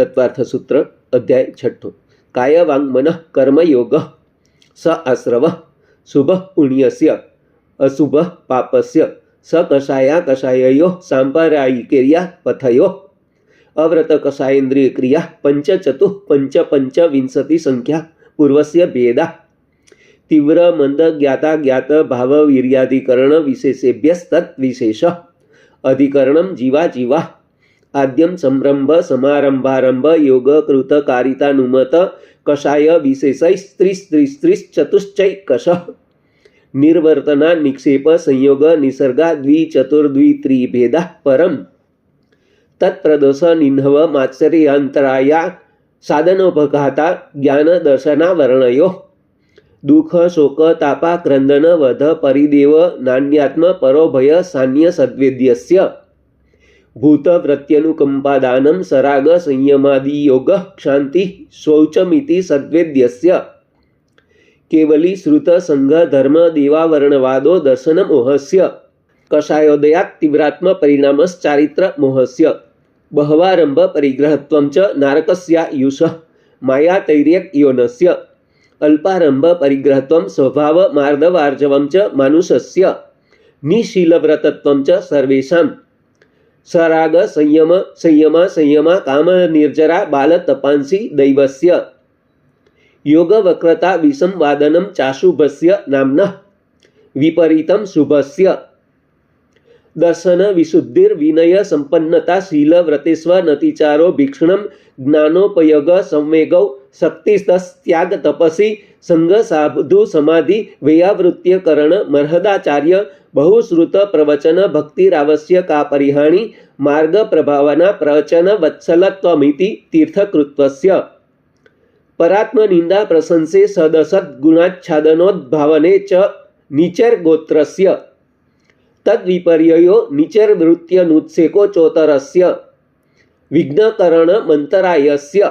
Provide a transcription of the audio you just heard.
તત્વાર્થ સૂત્ર અધ્યાય છઠ્ઠો કાયવાંગ મનઃ કર્મયોગ સ આશ્રવ શુભ પુણ્યસ્ય અશુભ પાપસ્ય સ કષાયા કષાયયો સાંપરાયિકેર્યા પથયો અવ્રત કષાયેન્દ્રિય ક્રિયા પંચ ચતુ પંચ પંચ વિંશતિ સંખ્યા પૂર્વસ્ય ભેદા તીવ્ર મંદ જ્ઞાતા જ્ઞાત ભાવ વીર્યાધિકરણ વિશેષેભ્યસ્તત વિશેષ અધિકરણમ જીવા જીવા આદ્યમ સંરંભ સમારંભારંભ યોગ કૃત કારિતાનુમત કષાય વિશેષૈ સ્ત્રીસ ત્રીસ ત્રીસ કષ નિર્વર્તના નિક્ષેપ સંયોગ નિસર્ગા દ્વિચતુર્દ્વિ ત્રિભેદા પરમ તત્પ્રદોષ નિન્હવ માત્સર્યાંતરાયા સાધનોપઘાતા જ્ઞાન દર્શના વર્ણયો દુઃખ શોક તાપા ક્રંદન વધ પરિદેવ નાન્યાત્મ પરોભય સાન્ય સદ્વેદ્યસ્ય ભૂત પ્રત્યનુકંપાદાનમ સરાગ સંયમાદિ યોગ ક્ષાંતિ શૌચમિતિ સદ્વેદ્યસ્ય કેવલી શ્રુત સંઘ ધર્મ દેવાવર્ણવાદો દર્શન મોહસ્ય કષાયોદયાત તીવ્રાત્મ પરિણામશ્ચારિત્ર મોહસ્ય બહવારંભ પરિગ્રહત્વં ચ નારકસ્યાયુષ માયા તૈર્યક યોનસ્ય અલ્પારંભ પરિગ્રહત્વં સ્વભાવ માર્દવાર્જવં ચ માનુષસ્ય નિશીલવ્રતત્વં ચ સરાગ સંયમ સંયમા સંયમા કામ નિર્જરા બાલ તપાંસી દૈવસ્ય યોગ વક્રતા વિસંવાદનમ ચાશુભસ્ય નામ્નઃ વિપરીતમ શુભસ્ય દર્શન વિશુદ્ધિર વિનય સંપન્નતા શીલ વ્રતેશ્વ નતિચારો ભીક્ષણમ જ્ઞાનોપયોગ સંવેગૌ શક્તિસ્ત્યાગ તપસી સંગ સાધુ સમાધિ વૈયાવૃત્યકરણ મર્હદાચાર્ય બહુશ્રુત પ્રવચન ભક્તિરાવશ્યકા પરિહાણી માર્ગ પ્રભાવના પ્રવચન વત્સલત્વમિતિ તીર્થકૃત્વસ્ય. પરાત્મનિંદા પ્રશંસે સદસદ ગુણાચ્છાદનોદ્ભાવને ચ નિચર ગોત્રસ્ય. તદ્વિપર્યયો નિચરવૃત્યનુત્સેકો ચોતરસ્ય. વિઘ્નકરણ મંતરાયસ્ય.